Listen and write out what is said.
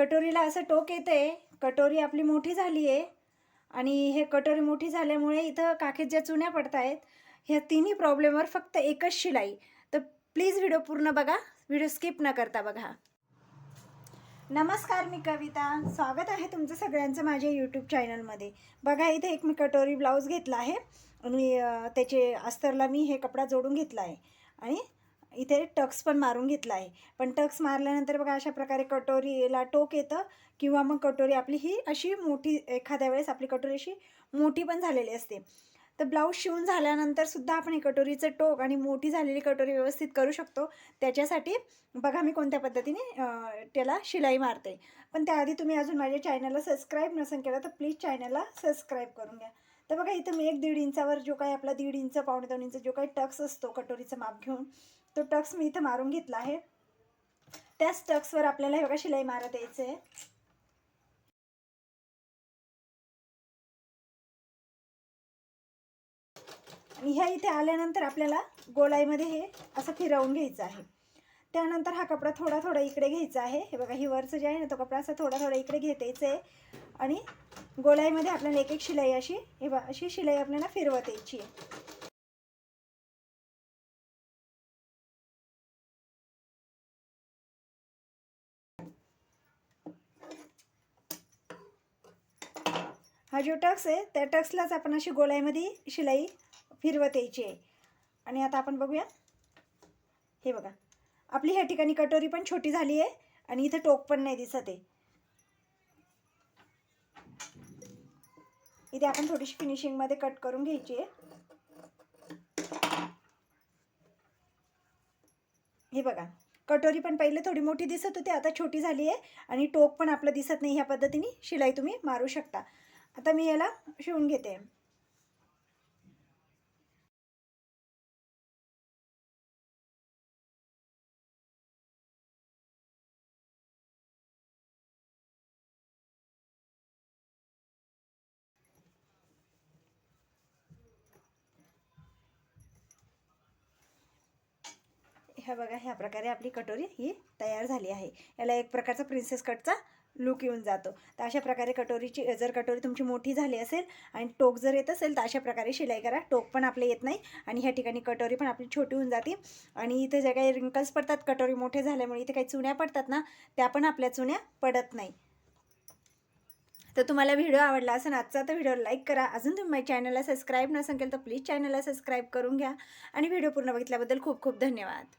कटोरीला असं टोक येते कटोरी आपली मोठी झाली आहे आणि हे कटोरी मोठी झाल्यामुळे इथं काखेत ज्या चुन्या पडत आहेत ह्या तिन्ही प्रॉब्लेमवर फक्त एकच शिलाई. तर प्लीज व्हिडिओ पूर्ण बघा व्हिडिओ स्किप न करता बघा. नमस्कार मी कविता स्वागत आहे तुमचं सगळ्यांचं माझ्या यूट्यूब चॅनलमध्ये बघा इथे एक मी कटोरी ब्लाऊज घेतला आहे आणि त्याचे अस्तरला मी हे कपडा जोडून घेतला आहे. आणि इथे टक्स पण मारून घेतला आहे. पण टक्स मारल्यानंतर बघा अशा प्रकारे कटोरीला टोक येतं किंवा मग कटोरी आपली ही अशी मोठी एखाद्या वेळेस आपली कटोरी अशी मोठी पण झालेली असते. तर ब्लाऊज शिवून झाल्यानंतर सुद्धा आपण हे कटोरीचं टोक आणि मोठी झालेली कटोरी व्यवस्थित करू शकतो. त्याच्यासाठी बघा मी कोणत्या पद्धतीने त्याला शिलाई मारते. पण त्याआधी तुम्ही अजून माझ्या चॅनलला सबस्क्राईब नसेल केलं तर प्लीज चॅनलला सबस्क्राईब करून घ्या. तर बघा इथं मी एक दीड इंचावर जो काही आपला दीड इंच पावणे दोन इंच जो काही टक्स असतो कटोरीचं माप घेऊन तो टक्स मी इथं मारून घेतला आहे. त्याच टक्सवर आपल्याला हे बघा शिलाई मारत यायचं आहे आणि ह्या इथे आल्यानंतर आपल्याला गोलाईमध्ये हे असं फिरवून घ्यायचं आहे. त्यानंतर हा कपडा थोडा थोडा इकडे घ्यायचा आहे. हे बघा ही वरचं जे आहे ना तो कपडा असा थोडा थोडा इकडे घेतायचं आहे आणि गोलाईमध्ये आपल्याला एक एक शिलाई अशी हे बघा अशी शिलाई आपल्याला फिरवत यायची आहे. हा जो टक्स आहे त्या टक्सलाच आपण अशी गोलाईमध्ये शिलाई फिरवत यायची आहे. आणि आता आपण बघूया. हे बघा. आपली ह्या ठिकाणी कटोरी पण छोटी झाली आहे आणि इथं टोक पण नाही दिसत आहे. इथे आपण थोडीशी फिनिशिंगमध्ये कट करून घ्यायची आहे. हे बघा. कटोरी पण पहिले थोडी मोठी दिसत होती आता छोटी झाली आहे आणि टोक पण आपलं दिसत नाही ह्या पद्धतीने शिलाई तुम्ही मारू शकता. आता मी याला शिवून घेते. ह्या बघा ह्या प्रकारे आपली कटोरी ही तयार झाली आहे. याला एक प्रकारचा प्रिन्सेस कटचा लुक येऊन जातो. तर अशा प्रकारे कटोरीची जर कटोरी तुमची मोठी झाली असेल आणि टोक जर येत असेल तर अशा प्रकारे शिलाई करा. टोक पण आपले येत नाही आणि ह्या ठिकाणी कटोरी पण आपली छोटी होऊन जाते. आणि इथे ज्या काही रिंकल्स पडतात कटोरी मोठे झाल्यामुळे इथे काही चुन्या पडतात ना त्या पण आपल्या चुन्या पडत नाही. तर तुम्हाला व्हिडिओ आवडला असेल आजचा तर व्हिडिओ लाईक करा. अजून तुम्ही माझ्या चॅनलला सबस्क्राईब नसेल केलं तर प्लीज चॅनलला सबस्क्राईब करून घ्या. आणि व्हिडिओ पूर्ण बघितल्याबद्दल खूप खूप धन्यवाद.